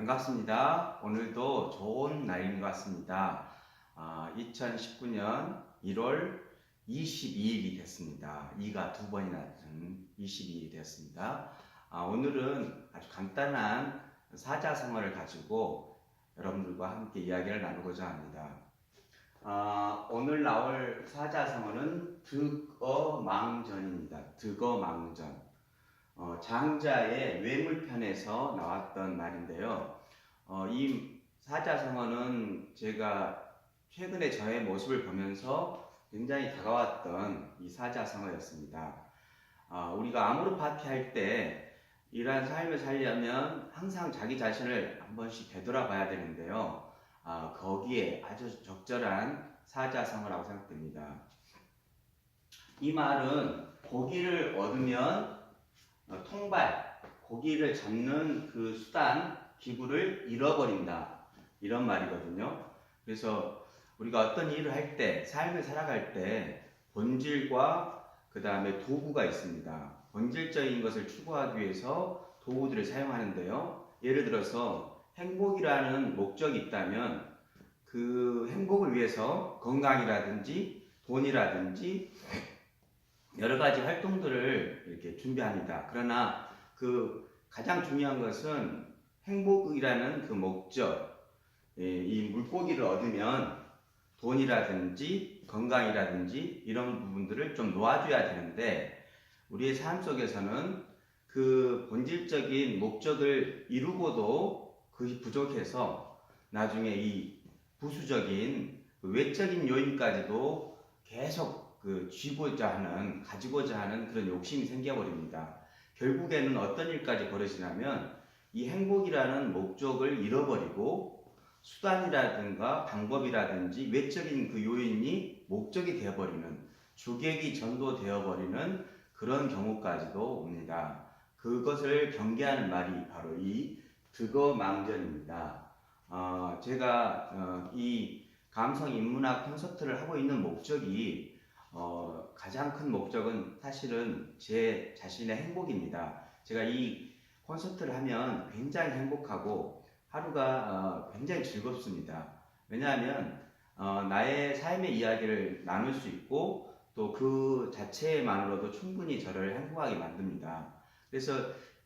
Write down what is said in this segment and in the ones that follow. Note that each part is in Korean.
반갑습니다. 오늘도 좋은 날인 것 같습니다. 아, 2019년 1월 22일이 됐습니다. 2가 두 번이나 된 22일이 되었습니다. 아, 오늘은 아주 간단한 사자성어를 가지고 여러분들과 함께 이야기를 나누고자 합니다. 아, 오늘 나올 사자성어는 득어망전입니다. 득어망전. 어, 장자의 외물편에서 나왔던 말인데요. 어, 이 사자성어는 제가 최근에 저의 모습을 보면서 굉장히 다가왔던 이 사자성어였습니다. 아, 우리가 아모르 파티 할 때 이러한 삶을 살려면 항상 자기 자신을 한 번씩 되돌아봐야 되는데요. 아, 거기에 아주 적절한 사자성어라고 생각됩니다. 이 말은 고기를 얻으면 어, 통발, 고기를 잡는 그 수단, 기구를 잃어버린다. 이런 말이거든요. 그래서 우리가 어떤 일을 할 때, 삶을 살아갈 때 본질과 그 다음에 도구가 있습니다. 본질적인 것을 추구하기 위해서 도구들을 사용하는데요. 예를 들어서 행복이라는 목적이 있다면 그 행복을 위해서 건강이라든지 돈이라든지 여러 가지 활동들을 이렇게 준비합니다. 그러나 그 가장 중요한 것은 행복이라는 그 목적, 예, 이 물고기를 얻으면 돈이라든지 건강이라든지 이런 부분들을 좀 놓아줘야 되는데 우리의 삶 속에서는 그 본질적인 목적을 이루고도 그것이 부족해서 나중에 이 부수적인 그 외적인 요인까지도 계속 그 쥐고자 하는 가지고자 하는 그런 욕심이 생겨버립니다. 결국에는 어떤 일까지 벌어지냐면 이 행복이라는 목적을 잃어버리고 수단이라든가 방법이라든지 외적인 그 요인이 목적이 되어버리는 주객이 전도되어버리는 그런 경우까지도 옵니다. 그것을 경계하는 말이 바로 이 득어망전입니다. 어, 제가 어, 이 감성 인문학 콘서트를 하고 있는 목적이 어, 가장 큰 목적은 사실은 제 자신의 행복입니다. 제가 이 콘서트를 하면 굉장히 행복하고 하루가 어, 굉장히 즐겁습니다. 왜냐하면 어, 나의 삶의 이야기를 나눌 수 있고 또 그 자체만으로도 충분히 저를 행복하게 만듭니다. 그래서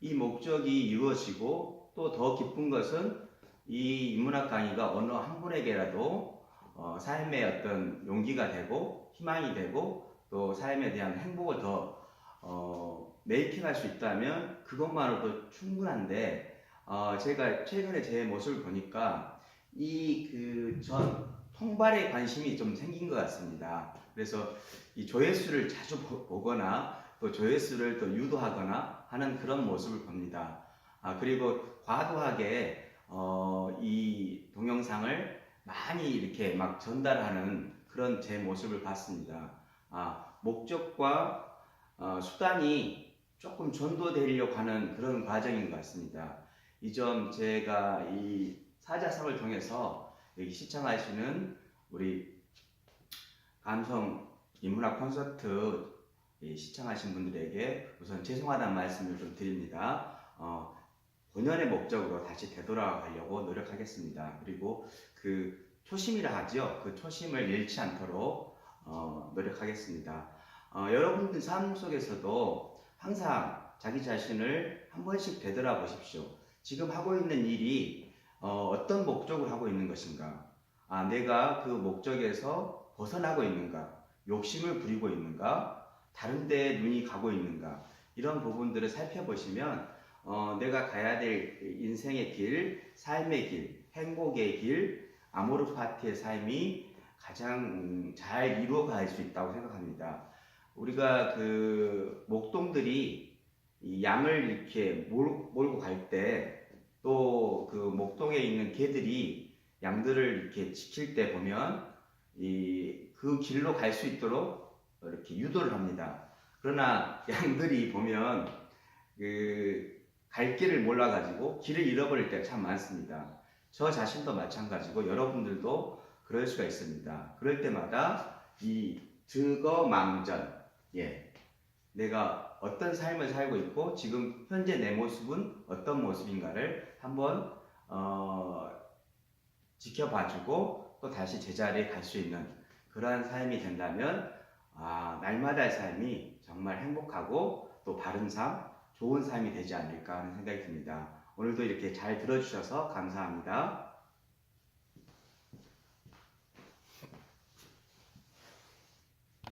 이 목적이 이루어지고 또 더 기쁜 것은 이 인문학 강의가 어느 한 분에게라도 어, 삶의 어떤 용기가 되고 희망이 되고 또 삶에 대한 행복을 더 어, 메이킹할 수 있다면 그것만으로도 충분한데 어, 제가 최근에 제 모습을 보니까 이 그 전 통발에 관심이 좀 생긴 것 같습니다. 그래서 이 조회수를 자주 보- 보거나 또 조회수를 또 유도하거나 하는 그런 모습을 봅니다. 아, 그리고 과도하게 어, 이 동영상을 많이 이렇게 막 전달하는 그런 제 모습을 봤습니다. 아, 목적과 어, 수단이 조금 전도되려고 하는 그런 과정인 것 같습니다. 이점 제가 이 사자성을 통해서 여기 시청하시는 우리 감성 인문학 콘서트 이 시청하신 분들에게 우선 죄송하다는 말씀을 좀 드립니다. 어, 본연의 목적으로 다시 되돌아가려고 노력하겠습니다. 그리고 그 초심이라 하죠. 그 초심을 잃지 않도록 어, 노력하겠습니다. 어, 여러분들 삶 속에서도 항상 자기 자신을 한 번씩 되돌아 보십시오. 지금 하고 있는 일이 어, 떤 목적을 하고 있는 것인가? 아, 내가 그 목적에서 벗어나고 있는가? 욕심을 부리고 있는가? 다른 데 눈이 가고 있는가? 이런 부분들을 살펴보시면 어, 내가 가야 될 인생의 길, 삶의 길, 행복의 길, 아모르 파티의 삶이 가장 음, 잘 이루어갈 수 있다고 생각합니다. 우리가 그 목동들이 이 양을 이렇게 몰, 몰고 갈 때 또 그 목동에 있는 개들이 양들을 이렇게 지킬 때 보면 이 그 길로 갈 수 있도록 이렇게 유도를 합니다. 그러나 양들이 보면 그 갈 길을 몰라가지고 길을 잃어버릴 때가 참 많습니다. 저 자신도 마찬가지고 여러분들도 그럴 수가 있습니다. 그럴 때마다 이 득어망전, 예, 내가 어떤 삶을 살고 있고 지금 현재 내 모습은 어떤 모습인가를 한번 어, 지켜봐주고 또 다시 제자리에 갈 수 있는 그러한 삶이 된다면 아, 날마다의 삶이 정말 행복하고 또 바른 삶, 좋은 삶이 되지 않을까 하는 생각이 듭니다. 오늘도 이렇게 잘 들어주셔서 감사합니다.